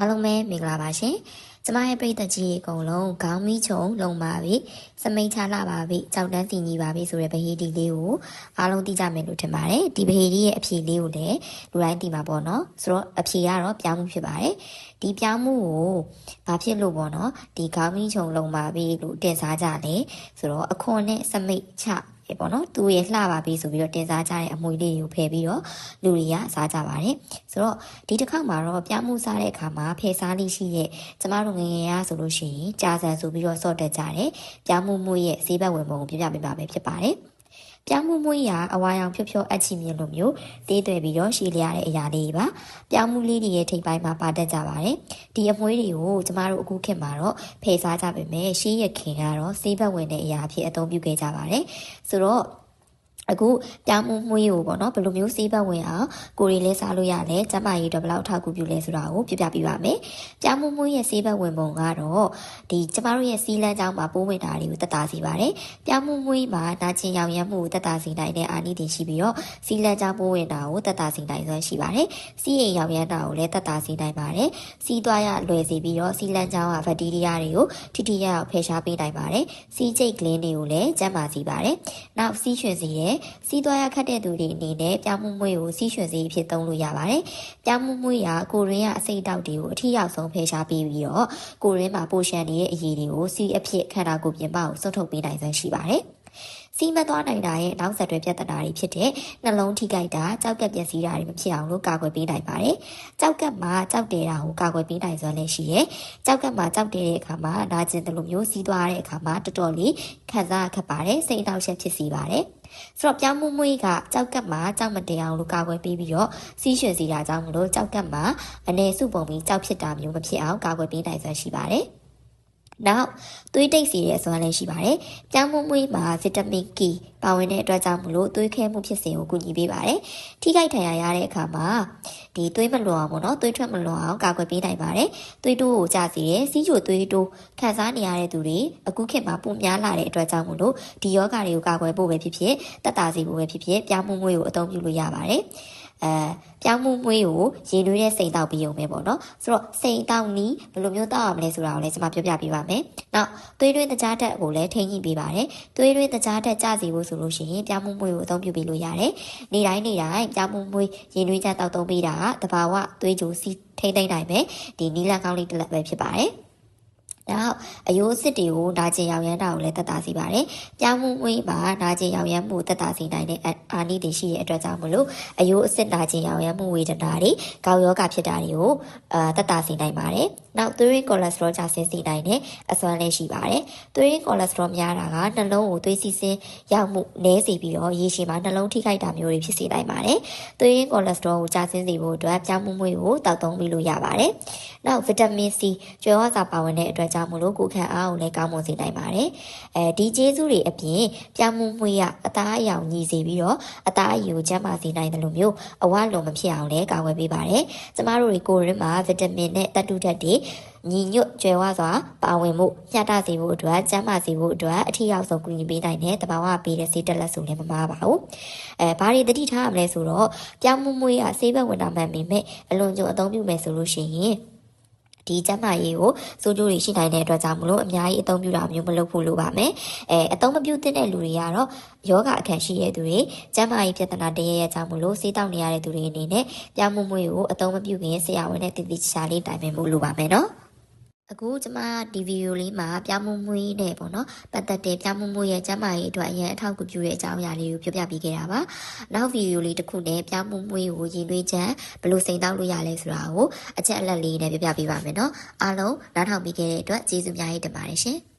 အားလုံးပဲမင်္ဂလာပါရှင်ကျမရဲ့ပရိသတ်ကြီးအကုန်လုံးခေါင်းမီးချုံလုံပါပြီစမိတ်ချလာပါပြီကြောက်တန်းစီညီပါပြီဆိုတဲ့ဗဟေဒီလေးကိုအားလုံးသိကြမယ်လို့ထင်ပါတယ်ဒီဗဟေဒီရဲ့အဖြေလေးကိုလည်းလူတိုင်းသိမှာပေါ့နော်ဆိုတော့အဖြေကတော့ပြောင်းမှုဖြစ်ပါတယ်ဒီပြောင်းမှုကိုဘာဖြစ်လို့ပေါ့နော်ဒီခေါင်းမီးချုံလုံပါပြီလို့တင်စားကြတယ်ဆိုတော့အခွန်နဲ့စမိတ်ချ ရေပေါ့နော်သူရဲ့လှပါပြီဆိုပြီးတော့တင်စားကြတဲ့အမွေလေးတွေကိုဖယ်ပြီးတော့လူတွေကစားကြပါတယ်ဆိုတော့ဒီတစ်ခါမှာတော့ပြမှုစားတဲ့အခါမှာဖယ်စားလေးရှိရဲ့ကျမတို့ငငယ်ရဆိုလို့ရှိရင်ကြာဆန်ဆိုပြီးတော့စော့တက်ကြတယ်ပြမှုမှုရဲ့ဈေးဘက်ဝင်ပုံကိုပြပြပေးပါမယ်ဖြစ်ပါတယ် ပြမှုမှုရာအဝါရောင်ဖြော့ဖြော့အချီမြင်လိုမျိုးသေးသွဲပြီးတော့ရှည်လျားတဲ့အရာလေးပါပြောင်းမှုလေးတွေရဲ့ထိပ်ပိုင်းမှာပါတတ်ကြပါတယ်ဒီအမွှေးတွေကိုကျမတို့အခုခေတ်မှာတော့ဖယ်စားကြပါမယ်ရှေးရခင်ကတော့ဈေးဘက်ဝင်တဲ့အရာအဖြစ်အသုံးပြုခဲ့ကြပါတယ်ဆိုတော့ အခုပြောင်းမှုမှုကိုပေါ့နော်ဘယ်လိုမျိုးစေးဘက်ဝင်အောင်ကိုရီလဲစားလို့ရလဲကျမကြီးတော့ဘယ်လောက်ထောက်ကူပြုလဲဆိုတာကိုပြပြပြပါမယ်ပြောင်းမှုမှုရဲ့စေးဘက်ဝင်ပုံကတော့ဒီကျမတို့ရဲ့စီးလန်းကြောင်းမှာပိုးဝင်တာတွေကိုတက်တာစီပါတယ်ပြောင်းမှုမှုမှာနာကျင်ရောင်ရမ်းမှုကိုတက်တာစီနိုင်တဲ့အာနိသင်ရှိပြီးတော့စီးလန်းကြောင်းပိုးဝင်တာကိုတက်တာစီနိုင်စွမ်းရှိပါတယ်စီးရင်ရောင်ရမ်းတာကိုလည်းတက်တာစီနိုင်ပါတယ်စီးသွားရလွယ်စီပြီးတော့စီးလန်းကြောင်းကဘက်တီးရီးယားတွေကိုထိထိရောက်ဖယ်ရှားပေးနိုင်ပါတယ်စီးကျိတ်ကလင်းတွေကိုလည်းကျန်းမာစီပါတယ်နောက်စီးရွှင်စီရဲ့စီးသွားရခတ်တဲ့သူတွေအနေနဲ့ပြောင်းမှုမွေးကိုစီးရွှင်စီဖြစ်သုံးလို့ရပါတယ်။ပြောင်းမှုမွေးကကိုရင်းကအစိတ်တောက်တွေကိုအထီရောက်ဆုံးဖယ်ရှားပေးပြီးတော့ကိုရင်းမှာပိုရှန်နေတဲ့အရည်တွေကိုစီးအဖြစ်ခန္ဓာကိုယ်ပြင်ပကိုစွတ်ထုတ်ပေးနိုင်စွမ်းရှိပါတယ်။ စီးမသွားနိုင်တာရဲ့နောက်ဆက်တွဲပြဿနာတွေဖြစ်တဲ့နှလုံးထိခိုက်တာကြောက်ကက်ပျက်စီးတာတွေမဖြစ်အောင်လို့ကာကွယ်ပေးနိုင်ပါတယ်။ကြောက်ကက်မှာကြောက်တယ်တာကိုကာကွယ်ပေးနိုင်စွမ်းလည်းရှိရဲ။ကြောက်ကက်မှာကြောက်တယ်တဲ့အခါမှာနာကျင်တယ်လို့မျိုးစီးသွားတဲ့အခါမှာတော်တော်လေးခံစားခက်ပါတယ်စိတ်အနှောက်အယှက်ဖြစ်စီပါတယ်။ဆိုတော့ပြောင်းမှုမွေးကကြောက်ကပ်မှာကြောက်မတရားလို့ကာကွယ်ပေးပြီးတော့စီးရွှင်စီတာကြောင့်မလို့ကြောက်ကပ်မှာအနေစုပုံပြီးကြောက်ဖြစ်တာမျိုးမဖြစ်အောင်ကာကွယ်ပေးနိုင်စွမ်းရှိပါတယ်။ နောက်သွေးတိတ်စီရဲ့စွမ်းလည်းရှိပါတယ်။ပြောင်းမှုမွေးမှာဗီတာမင် K ပါဝင်တဲ့အတွက်ကြောင့်မလို့သွေးခဲမှုဖြစ်စဉ်ကိုကူညီပေးပါတယ်။ထိခိုက်ဒဏ်ရာရတဲ့အခါမှာဒီသွေးမလွန်အောင်ပေါ့နော်သွေးထွက်မလွန်အောင်ကာကွယ်ပေးနိုင်ပါတယ်။သွေးတိုးကိုကျစေတဲ့စီးချိုသွေးတိုးခံစားနေရတဲ့သူတွေအခုခေတ်မှာပုံများလာတဲ့အတွက်ကြောင့်မလို့ဒီယောဂတွေကိုကာကွယ်ဖို့ပဲဖြစ်ဖြစ်တက်တာစီဖို့ပဲဖြစ်ဖြစ်ပြောင်းမှုမွေးကိုအသုံးပြုလို့ရပါတယ်။ အဲပြောင်းမှုမွေးကိုရေနွေးတဲ့စိန်တောက်ပြီးုံပဲပေါ့နော်ဆိုတော့စိန်တောက်နီးဘယ်လိုမျိုးတောက်ရမလဲဆိုတာကိုလည်းကျွန်မပြောပြပေးပါမယ်နောက်သွေးတွင်းတကြားတက်ကိုလည်းထိန်းညှိပေးပါတယ်သွေးတွင်းတကြားတက်ကြစီဖို့ဆိုလို့ရှိရင်ပြောင်းမှုမွေးကိုအသုံးပြုပေးလို့ရတယ်နေတိုင်းနေတိုင်းပြောင်းမှုမွေးရေနွေးချက်တောက်သုံးပေးတာကတဘာဝသွေးကြိုစီထိန်းသိမ်းနိုင်မယ်ဒီနီလန်ကောင်းလေးတစ်လက်ပဲဖြစ်ပါတယ် နောက်အယိုးစစ်တွေကိုနာကျင်ရောင်ရမ်းတာကိုလည်းတက်တာစီပါတယ်။ပြောင်းမှုဝင်းမှာနာကျင်ရောင်ရမ်းမှုတက်တာစီနိုင်တဲ့အာနိတွေရှိရဲ့အတွက်ကြောင့်မလို့အယိုးအစစ်နာကျင်ရောင်ရမ်းမှုဝေဒနာတွေကောက်ယောဂဖြစ်တာတွေကိုအာတက်တာစီနိုင်ပါတယ်။နောက်သွေးကိုလက်စထရောကျဆင်းစေနိုင်တဲ့အစွမ်းလည်းရှိပါတယ်။သွေးကိုလက်စထရောများတာကနှလုံးကိုသွေးစီးဆင်းရောက်မှုနည်းစေပြီးတော့ရေရှည်မှာနှလုံးထိခိုက်တာမျိုးတွေဖြစ်စေနိုင်ပါတယ်။သွေးကိုလက်စထရောကိုကျဆင်းစေဖို့အတွက်ပြောင်းမှုမွေးကိုတောက်သုံးပြီးလို့ရပါတယ်။နောက်ဗီတာမင် C ကျွဲဝါစာပါဝင်တဲ့အတွက်ကြောင့်မလို့ကိုခံအားကိုလည်းကောင်းမွန်စေနိုင်ပါတယ်။အဲဒီကျေးဇူးတွေအပြင်ပြောင်းမှုမွေးရအသားအရောင်ညီစေပြီးတော့အသားအယူကျန်းမာစေနိုင်တယ်လို့မျိုးအဝလွန်မဖြစ်အောင်လည်းကာကွယ်ပေးပါတယ်။ကျမတို့တွေကိုရင်းမှာဗီတာမင်နဲ့သတ္တုဓာတ်တွေညီညွတ်ကြွယ်ဝစွာပါဝင်မှုမျှတစေဖို့အတွက်ကျန်းမာစေဖို့အတွက်အထီရောက်ဆုံးကူညီပေးနိုင်တဲ့တဘာဝပေးတဲ့စေတက်လက်ဆိုလည်းမမားပါဘူး။အဲဘာတွေတတိထားရမလဲဆိုတော့ပြောင်းမှုမွေးရဆေးဘက်ဝင်တာမှန်ပေမဲ့အလွန်ကြုံအသုံးပြုမယ်ဆိုလို့ရှိရင် ဒီကျန်းမာရေးကိုစိုးကျိုးတွေရှိနိုင်တဲ့အတွက်ကြောင့်မလို့အများကြီးအသုံးပြုတာမျိုးမလုပ်ဖို့လိုပါမယ်။အဲအသုံးမပြုသင့်တဲ့လူတွေကတော့ယောဂအခန့်ရှိတဲ့သူတွေကျန်းမာရေးပြဿနာတရရဲ့ကြောင့်မလို့စေးတောက်နေရတဲ့သူတွေအနေနဲ့ပြောင်းမှုမွေးကိုအသုံးမပြုခင်ဆရာဝန်နဲ့တည်တည်ချာလေးတိုင်ပင်ဖို့လိုပါမယ်နော်။ အခုကျမဒီဗီဒီယိုလေးမှာပြောင်းမှုမွေးနဲ့ပေါ့နော်ပတ်သက်တဲ့ပြောင်းမှုမွေးရဲ့ကျမရေးအတွက်အရင်အထောက်အကူပြုတဲ့အကြောင်းအရာလေးကိုပြောပြပေးခဲ့တာပါနောက်ဗီဒီယိုလေးတစ်ခုနဲ့ပြောင်းမှုမွေးကိုရင်သွေးချမ်းဘယ်လိုစိန်တောက်လို့ရလဲဆိုတာကိုအချက်အလက်လေးနဲ့ပြောပြပေးပါမယ်နော်အားလုံးနားထောင်ပြီးခဲ့တဲ့အတွက်ကျေးဇူးများကြီးတင်ပါတယ်ရှင်